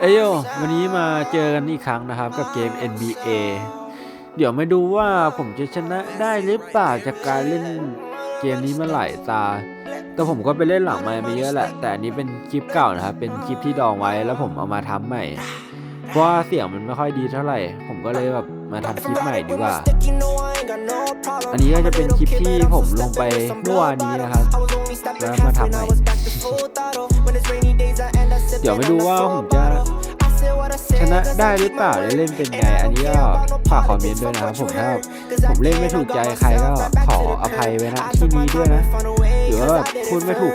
เอยโยวันนี้มาเจอกันอีกครั้งนะครับกับเกม NBA เดี๋ยวมาดูว่าผมจะชนะได้หรือเปล่าจากการเล่นเกมนี้มาหลายตา แต่ผมก็ไปเล่นหลังไมค์มาเยอะแหละ แต่อันนี้เป็นคลิปเก่านะครับ เป็นคลิปที่ดองไว้แล้วผมเอามาทำใหม่ เพราะว่าเสียงมันไม่ค่อยดีเท่าไหร่ ผมก็เลยแบบมาทำคลิปใหม่ดีกว่า อันนี้ก็จะเป็นคลิปที่ผมลงไปเมื่อวานนี้นะครับ แล้วมาทำใหม่เดี๋ยวไปดูว่าผมจะชนะได้หรือเปล่าได้เล่นเป็นไง อันนี้ก็ฝากคอมเมนต์ด้วยนะครับผมถ้าผมเล่นไม่ถูกใจใครก็ขออภัยไว้นะที่นี้ด้วยนะหรือว่าพูดไม่ถูก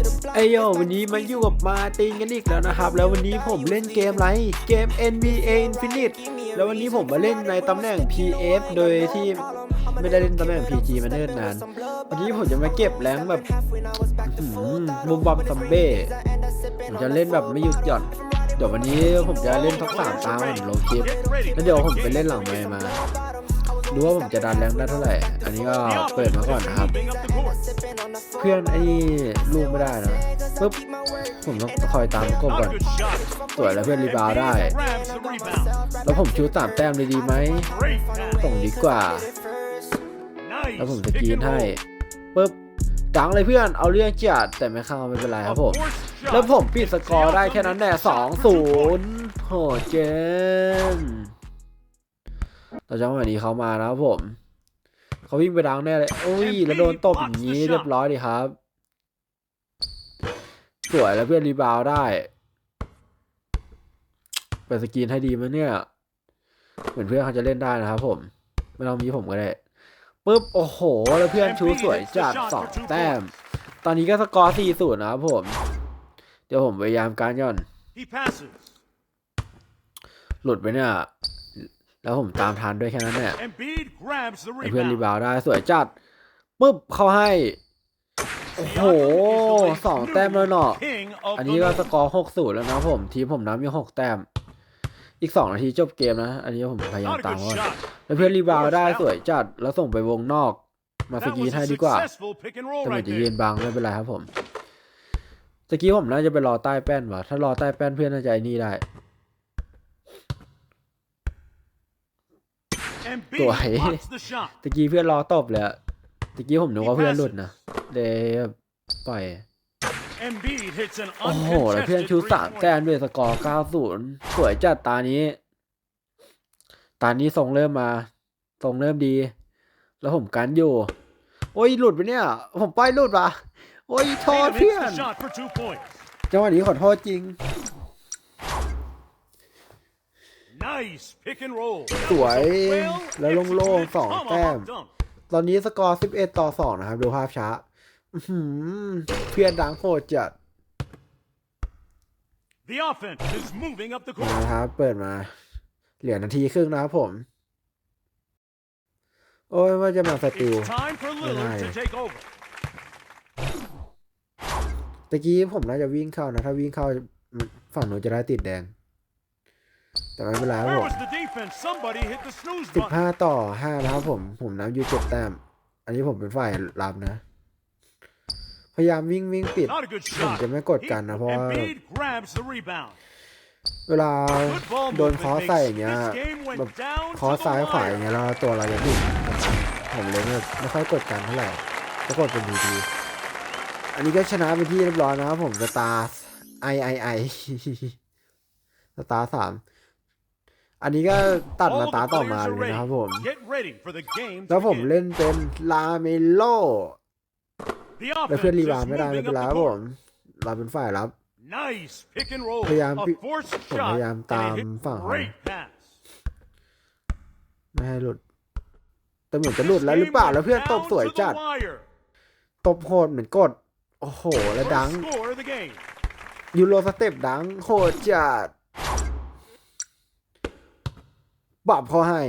uh, right to the block. ไอโยวันนี้มาอยู่กับมาตินกันอีกแล้วนะครับ แล้ววันนี้ผมเล่นเกมอะไรเกม NBA Infinite แล้ววันนี้ผมมาเล่นในตำแหน่ง PF โดยที่ไม่ได้เล่นตำแหน่ง PG มาเนิ่นนาน วันนี้ผมจะมาเก็บแรงแบบอื้อหือมุมบอมซัมเบ้ผมจะเล่นแบบไม่หยุดหย่อนเดี๋ยววันนี้ผมจะเล่นทั้งสามตามผมลงคลิปแล้วเดี๋ยวผมไปเล่นหลังไมมาดูว่าผมจะดันแรงได้เท่าไหร่ อันนี้ก็เปิดมาก่อนนะครับ เพื่อนไอ้นี่ลูกไม่ได้นะปุ๊บผมต้องคอยตามกบก่อนสวยแล้วเพื่อนรีบาวได้ แล้วผมชูสามแต้มเลยดีไหมส่งดีกว่า แล้วผมจะกีนให้ปุ๊บจังเลยเพื่อนเอาเรื่องจัดแต่ไม่เข้าไม่เป็นไรครับผม แล้วผมปิดสกอร์ได้แค่นั้นแหละสองศูนย์โหเจนต่อจังหวะนี้เขามาแล้วผม เขาวิ่งไปดังแน่เลยโอ้ยแล้วโดนตบอย่างนี้เรียบร้อยดีครับ สวยแล้วเพื่อนรีบาวด์ได้เปิดสกรีนให้ดีมั้ยเนี่ย เหมือนเพื่อนเขาจะเล่นได้นะครับผมไม่ต้องมีผมก็ได้ปุ๊บโอ้โห แล้วเพื่อนชูสวยจัดสองแต้ม ตอนนี้ก็สกอร์สี่ศูนย์นะครับผม เดี๋ยวผมพยายามการย่อน He passes. หลุดไปเนี่ย แล้วผมตามทันด้วยแค่นั้นเนี่ย Embiid grabs the ไอ้เพื่อนรี rebound. บาวด์ได้สวยจัดปุ๊บเข้าให้ โอ้โหสองแต้มแล้วเนาะ King of อัน the นี้ก็ North. สกอร์หกศูนย์แล้วนะครับผม ทีมผมน้ำมีหกแต้ม อีกสองนาทีจบเกมนะ อันนี้ผมพยายาม Not a ตาม good ก่อน shot. แล้วเพื่อนรีบาวด์ได้สวยจัดแล้วส่งไปวงนอก มาส That กรีน was ให้ a ดีกว่า successful pick and roll แต่เหมือ right นจะยืน there. บังไม่เป็นไรครับผมตะกี้ผมน่าจะไปรอใต้แป้นว่ะถ้ารอใต้แป้นเพื่อนน่าจะไอ้นี่ได้ Embiid Tuổi. blocks the shot. ตะกี้เพื่อนรอตบเลยอะตะกี้ผมนึกว่าเพื่อนหลุดนะเลยแบบปล่อย Embiid hits an โอ้โหแล้วเพื่อน uncontested ชูสาม three-pointer. แต้มด้วยสกอร์ 90 สวยจัดตานี้ ตานี้ทรงเริ่มมา ทรงเริ่มดี แล้วผมกันอยู่ โอ้ยหลุดไปเนี่ย ผมป้ายหลุดว่ะโอ้ยโทษ Tatum เพื่อ hits น the shot for two points. จังหวะนี้ขอโทษจริง Nice pick and roll. สวย That was a well แล้วโล่งๆ executed สอง tomahawk แต้ม dunk. ตอนนี้สกอร์ 11 ต่อ 2 นะครับ ดูภาพช้า อื้อหือเพื่อนดังโหดจัด The offense is moving up the มา court. ครับ เปิดมา เหลือนาทีครึ่งนะครับผม โอ้ยว่าจะมาสติล It's time for Lillard to Nice. take over. ตะกี้ผมน่าจะวิ่งเข้านะ ถ้าวิ่งเข้าฝั่งหนูจะได้ติดแดง แต่ไม่เป็นไรครับ Where ผม was the defense? Somebody hit the snooze สิบ button. ห้าต่อห้านะครับผม ผมน้ำอยู่เจ็ดแต้ม อันนี้ผมเป็นฝ่ายรับนะ พยายามวิ่งวิ่งปิด Not a good ผม shot. จะไม่กดกันนะ เพราะว่า Embiid grabs the rebound. เวลา Good ball โดน movement คอส makes ใส่อย่างเงี้ย this game went แบบ down คอส to ซ้าย the ขวาอย่าง wire. เงี้ยแล้วตัวเราจะดิ่งผมเลยไม่ไม่ค่อยกดกันเท่าไหร่ก็กดเป็นดีๆอันนี้ก็ชนะไปที่เรียบร้อยนะครับผมสตาร์ไอไอไอสตาร์สาม อันนี้ก็ตัดมา All ตา the ต่อ players มา are เลยนะครับผม ready. Get ready for the game แล้ว to ผม begin. เล่นเป็นลาเมโล The แล้วเพื่อน offense รีบาว is ด์ไม่ได้ไม่ moving เป็นไร up ค the รับผม court. เราเป็นฝ่ายรับ Nice pick and roll. พยายาม A ปิ forced ผม shot. พยายาม and ตาม it hit ฝั่งเขา Great pass. ไม่ให้หลุด แต่เหมือนจะหลุดแล้วหรือเปล่าแล้วเพื่อนตบสวยจัด Down to the wire. ตบโหดเหมือนกด โอ้โห แล้วดัง First score of the game. ยูโรสเต็ปดังโหดจัด บับเขาให้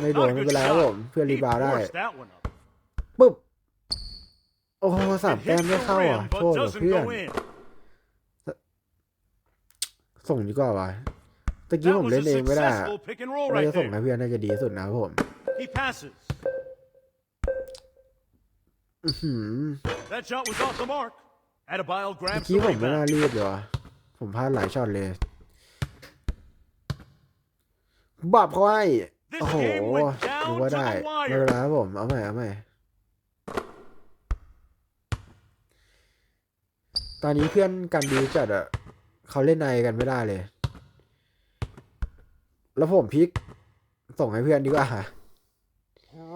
ไม่โดน Not a ไม่ good เป็นไรครับผม shot. เพื่อนรี He บาวด์ได้ forced that one up. ปุ๊บ โอ้โหสาม It แต้ม hits ไม่ the เข้าอะ rim, โท but ษเหรอ doesn't เพื่อน go in. ส่งดีกว่าวะตะกี้ That ผม was เล่ a นเองไม่ได้อะ successful pick and roll เรา right จะส่ง there. ให้เพื่อนน่าจะดีที่สุดนะครับผม He passes. อื้อหือ That shot was off the mark. Adebayo เมื่อ grabs กี้ the ผมไม่น่า rebound. รีบเลยวะผมพลาดหลายช็อตเลย บับเขาให้ This โอ้โห game went down รู้ว่า to ได้ the ไม่ wire. เป็นไรครับผม เอาใหม่ เอาใหม่ ตอนนี้เพื่อนกันดีจัดอะเขาเล่นในกันไม่ได้เลย แล้วผมพลิก ส่งให้เพื่อนดีกว่า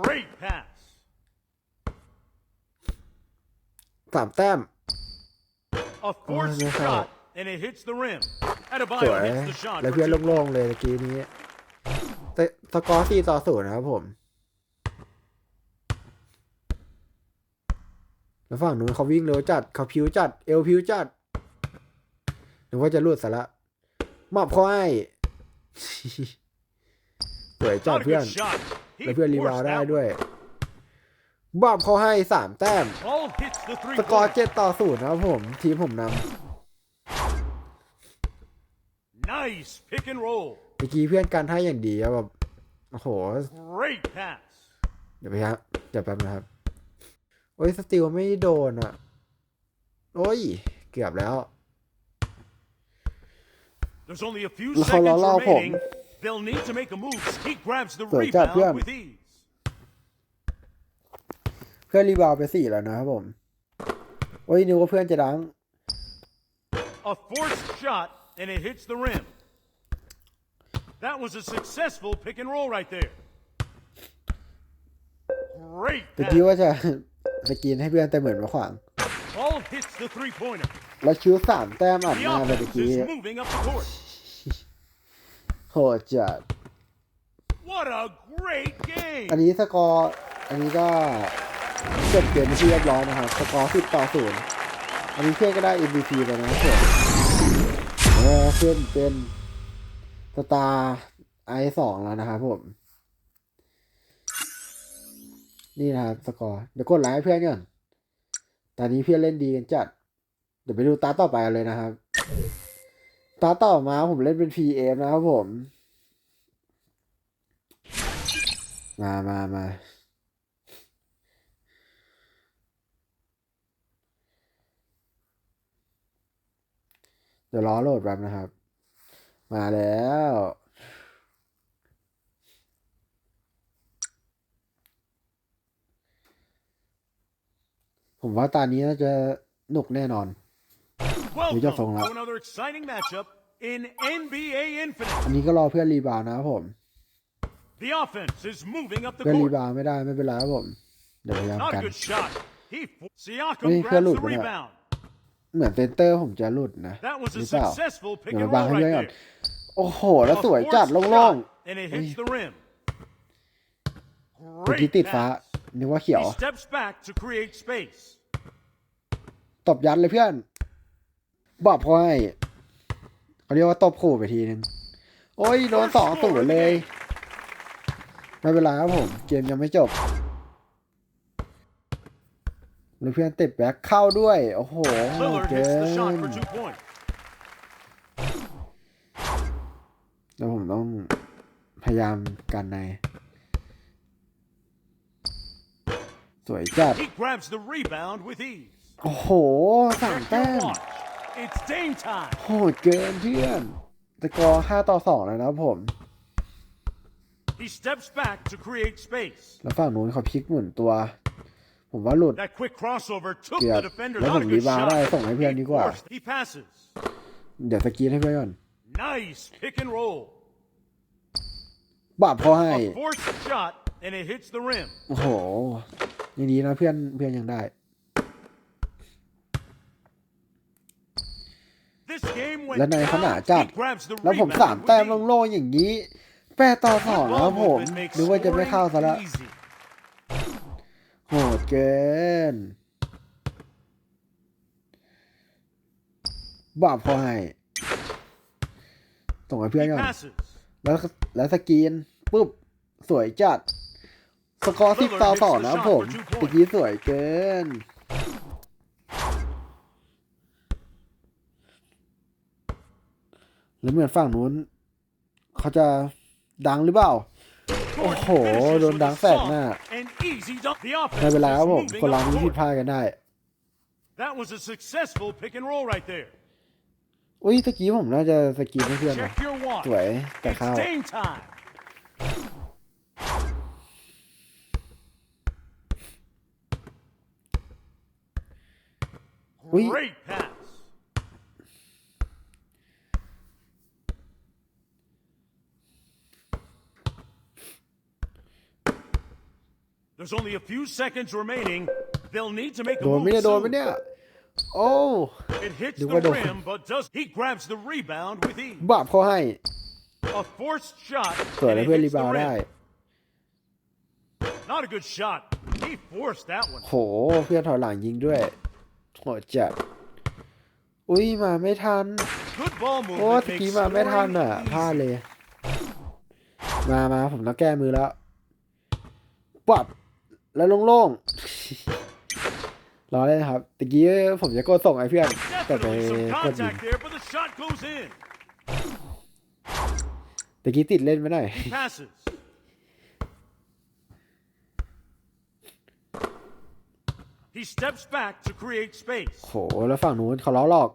Great pass. สามแต้ม A forced no shot, foul. and it hits the rim. ส Adebayo วย hits the shot แล้ว for เพื่อน two. โล่งๆเลยตะกี้นี้แต่ สกอร์สี่ต่อศูนย์นะครับผม แล้วฝั่งนู้นเขาวิ่งเร็วจัด เขาพิวจัด เอวพิวจัดนึกว่าจะรูดสาระมอบเขาให้สวยจัด Not a เพื่อน good shot. He แล้วเพื่อนรีบาว forced ด์ได้ that ด้วยบอบเขาให้สามแต้ม one. Ball hits the three สกอร์ point. เจ็ดต่อศูนย์นะครับผม ทีมผมน Nice pick and roll. ำเมื่อกี้เพื่อนกันให้อย่างดีอะแบบโอ้โห Great pass. เดี๋ยวไปครับเดี๋ยวแป๊บนะครับ โอ้ยสติลไม่โดนอะ โอ้ย เกือบแล้ว There's only a few แล้วเขา seconds ล้อล่อผม remaining. They'll need to make a move. He grabs the สวยจัดเพื่อน rebound with ease. เพื่อนรีบาวด์ไปสี่แล้วนะครับผม โอ้ยนึกว่าเพื่อนจะดัง A forced shot, and it hits the rim. That was a successful pick and roll right there. Great ตะกี้ pass. ว่าจะสกรีนให้เพื่อนแต่เหมือนมาขวาง Ball hits the three pointer. แล้วชิวสามแต้มอัด The หน้าไปตะ offense กี้ is moving up the court. โหดจัด What a great game. อันนี้สกอร์อันนี้ก็จบเกมเป็นที่เรียบร้อยนะครับสกอร์สิบต่อศูนย์อันนี้เพื่อนก็ได้ MVP ไปนะครับผมเออเพื่อนเป็น สตาร์ไอสองแล้วนะครับผม นี่นะครับสกอร์เดี๋ยวกดไลค์เพื่อนก่อนตอนนี้เพื่อนเล่นดีกันจัด เดี๋ยวไปดูตาต่อไปเลยนะครับ ตาต่อมาผมเล่นเป็น PM นะครับผม มามามาเดี๋ยวรอโหลดแป๊บนะครับ มาแล้ว ผมว่าตอนนี้น่าจะหนุกแน่นอน Welcome just hung to up. another exciting matchup in NBA Infinite. อันนี้ก็รอเพื่อนรีบาวด์นะครับผม The offense is moving up the เพื่อนรี court. บาวด์ไม่ได้ไม่เป็นไรครับผม เดี๋ยวพยายาม Not กั a น good shot. He Siakam Hey, grabs hello, the brother. rebound. เหมือนเซนเตอร์ผมจะหลุดนะ That was ห a รือเปล่า successful pick เดี๋ยว and มาบัง roll ให้ right เพื่อนก่อน there. โอ้โห แล้ว A สวยจัด forced โล่ง shot, and it hits the rim. ๆเมื่อกี้ Great ติดฟ้า pass. นึกว่าเขียว He steps back to create space. ตบยัดเลยเพื่อน บอกเขาให้เขาเรียกว่าตบขู่ไปทีนึง โอ้ย โดนสองศูนย์เลย ไม่เป็นไรครับผม เกมยังไม่จบ แล้วเพื่อนติดแบ็คเข้าด้วย โอ้โห Lillard เกิ hits the shot น for two points. แล้วผมต้องพยายามกันใน สวยจัด He grabs the rebound with ease. โอ้โหสาม Check แต้ your ม watch. It's Dame time. โหดเกินเพื่อนสกอร์ห้าต่อสองแล้วนะครับผม He steps back to create space. แล้วฝั่งนู้นเขาพลิกหมุนตัว ผมว่าหลุด That quick crossover took เกือบ the defender. แล้ว Not ผ a ม good รีบาวด์ได้ shot. ส่งให้เพื่อน He ดีกว่า forced- He passes. เดี๋ยวสกรีนให้เพื่อนก่อน Nice pick and roll. บาบเขาให้ A forced shot, and it hits the rim. โอ้โหยังดีนะเพื่อนเพื่อนยังได้ This game went และในขณะ down. จัด He grabs the แล้วผม rebound สามแต้ม with ease. โล่งๆอย่างนี้ แปดต่อสองแล้วครับ Ball ผม movement makes นึกว่าจะไม่เข้าซะละ scoring easy. โหดเกินบาบเขาให้ส่งให้เพื่อน He ก่อน passes. แล้วแล้วสกรีนปุ๊บ สวยจัด สกอร์สิบต่อสองนะครับผมตะกี้สวยเกินแล้วเหมือนฝั่งนู้น เขาจะดังหรือเปล่า โอ้โห โดนดังแสกหน้า And easy dunk. The offense ไม่เป็นไรครับ is ผม moving คนเรา up ไม่ผิด court. พลาดกันได้ That was a successful pick and roll right there. อุ้ยตะกี้ผมน่าจะสกรีนให้เพื่อนนะ Check your watch. สวยแต่ It's เข้า game time. We- Great pass. There's only a few seconds remaining. They'll need to make a โดน move ไหมเนี่ยโดนไหม soon. เนี่ย โอ้ It hits Đừng the có đổ. rim, but does he grabs the rebound with ease? บาปเขาให้ A forced shot. สวย and แล้ว it เพื่อน hits รี the บาวด์ rim. ได้ Not a good shot. He forced that one. โห เพื่อนถอยหลังยิงด้วยโหดจัด อุ้ยมาไม่ทัน Good ball โอ้ movement ตะ makes กี้มาไม่ทัน scoring อะพลาด easy. เลย มามาผมต้องแก้มือแล้วปับ แล้วโล่งๆรอเลยนะครับตะกี้ผมจะกดส่งไอ้เพื่อน แต่ไป Definitely some กดยิง contact there, but the shot goes in. ตะกี้ติดเล่นไปหน่อย Passes. He steps back to create space. โหแล้วฝั่งนู้นเขาล้อหลอก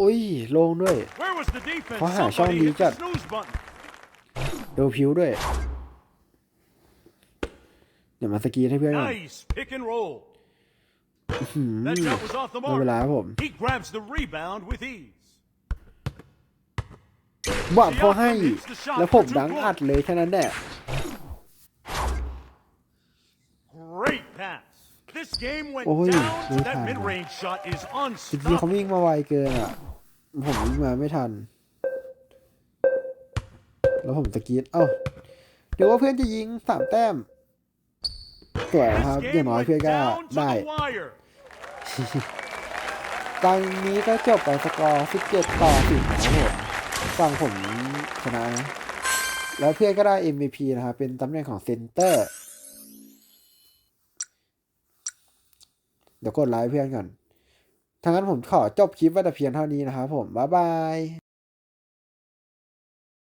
อุ้ยโล่งด้วย Where was the defense? เขาหาช่อง Somebody ดี hit จั the ด snooze button. โดผิวด้วย เดี๋ยวมาสกรีนให้เพื่อนก่อน Nice pick and roll. That shot was off the ไม่เป็นไร mark. ครับผม He grabs the rebound with ease. บอกเขาให้ แล้วผมดังอัดเลยแค่นั้นแหละ Great pass. This game went Ôi, down. đối That thẳng. mid-range shot is จริงๆเขา unstoppable. วิ่งมาไวเกินอะ ผมวิ่งมาไม่ทัน แล้วผมตะกี้เอ้าเดี๋ยวว่าเพื่อนจะยิงสามแต้ม สวยครับ This อย่าง game น้อย went เพื่อนก็ down to ได้ the wire. ตอนนี้ก็จบไปสกอร์ 17 ต่อ 10นะครับผมฝั่งผมชนะนะ แล้วเพื่อนก็ได้ MVP นะครับ เป็นตำแหน่งของเซนเตอร์ เดี๋ยวกดไลค์เพื่อนก่อนทางนั้นผมขอจบคลิปไว้แต่เพียงเท่านี้นะครับผม บ๊ายบาย